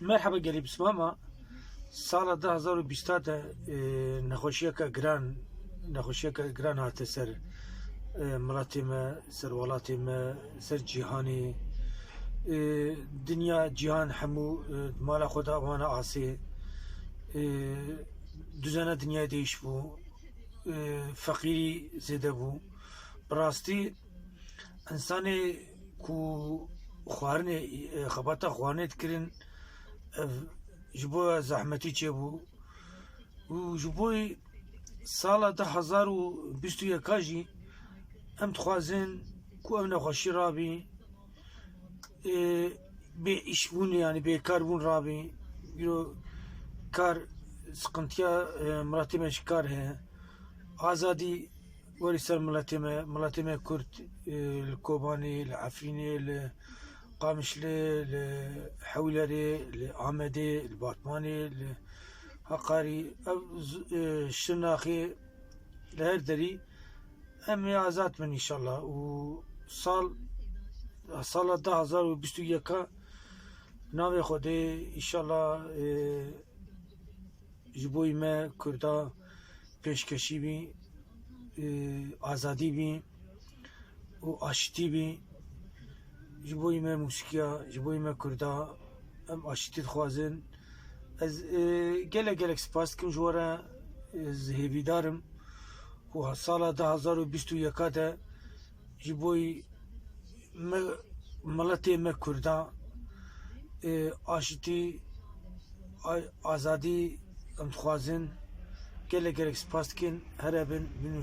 Merhaba gelip ama sala 2020 de nexweşiyeka giran nexweşiyeka giran hate ser e, miletê me ser welatê me ser cîhanê e, dinya cîhan hemû e, mala xwe da wana asê e, düzene dünyayê değiş bû e, feqîrî zêde bû bi rastî insanê ku xwarinê e, xebata xwarinê dikirin ji bo zehmetî çêbû û ji bo sala de hezar û bîst û yeka jî em dixwazin ku ev nexweşî rabî bê îşbûn yani bêkarbûn rabî îro kar sıkıntıya miletê me ji kar heye azadî werî ser miletê me miletê me Kurd li Kobanê li Efrînê Batmanê li Heqarî ev z- e, li her derî em ê azad bin înşallah û sal sala da hezar û bîst û yeka navê Xwedê înşallah e, ji bo me Kurda pêşkeşî bî e, azadî bî û aşitî bî ji bo me musîkiya ji bo me Kurda em aşitî dixwazin. Ez e, gelek gelek spas dikim ji we re ez hêvîdar im ku sala 2021 de ji bo me miletê me Kurda e, aşitî a- azadî em dixwazin. Gelek gelek spas dikin here bin bin